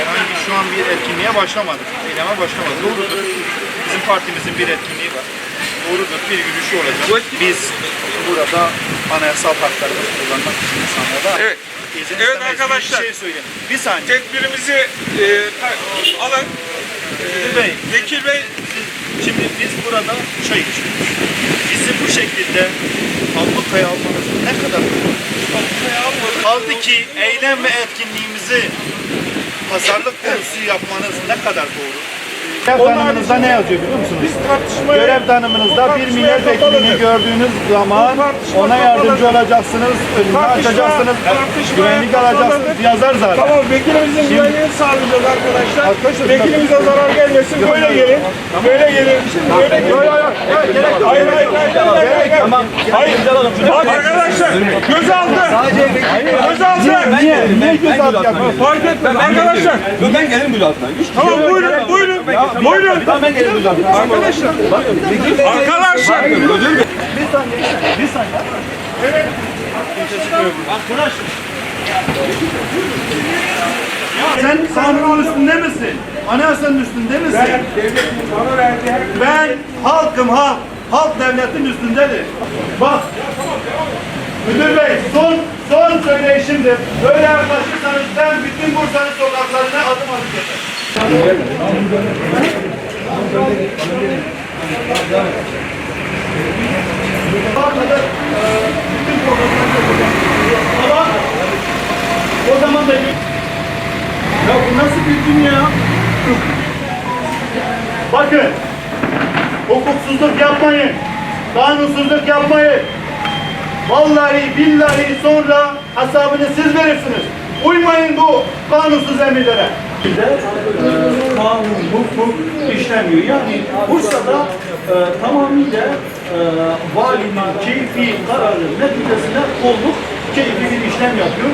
herhangi şu an bir etkinliğe başlamadık. Eyleme başlamadık. Doğrudur. Bizim partimizin bir etkinliği var. Doğrudur. Bir yürüyüşü olacak. Biz burada anayasal haklarımızı kullanmak için insanlara Evet. izin Evet arkadaşlar. Bir şey söyleyeyim. Bir saniye. Tedbirimizi e, alın. Vekil Bey, Vekil Bey Şimdi biz burada çay içiyoruz. Bizi bu şekilde ablukaya almanız ne kadar Kaldı ki eylem ve etkinliğimizi pazarlık konusu yapmanız ne kadar doğru? Görev tanımınızda ne yazıyor biliyor musunuz? Görev tanımınızda bir milletvekilini gördüğünüz zaman ona yardımcı olacaksınız, önünü açacaksınız, güvenlik alacaksınız, yazar zaten. Tamam vekilimizin güvenliğini sağlayacağız arkadaşlar. Arkadaşlar, Vekilimize zarar gelmesin. Böyle gelin. Böyle gelin. Böyle gelin. Hayır hayır hayır. Hayır. Hayır. Bak arkadaşlar gözaltı. Gözaltı. Niye? Niye gözaltı yapıyorsunuz? Fark etmez arkadaşlar. Ben gelirim müdür altına. Üç Tamam buyurun buyurun. Arkadaşlar. Arkadaşlar. Bir saniye, bir saniye. Evet. Arkadaş. Sen kanunun üstünde misin? Anayasanın üstünde misin? Ben devletin bana verdiği her Ben halkım halk. Halk devletin üstündedir. Bak. Müdür Bey son son söyleyişimdir. Böyle yaklaşırsanız ben bütün Bursa'nın sokaklarına o zaman da ya bu nasıl bir dünya? Bakın hukuksuzluk yapmayın. Kanunsuzluk yapmayın. Vallahi billahi sonra hesabını siz verirsiniz. Uymayın bu kanunsuz emirlere. kanun, hukuk işlemiyor. Yani Bursa'da e, tamamıyla e, valinin keyfi kararı neticesinde kolluk keyfi bir işlem yapıyor.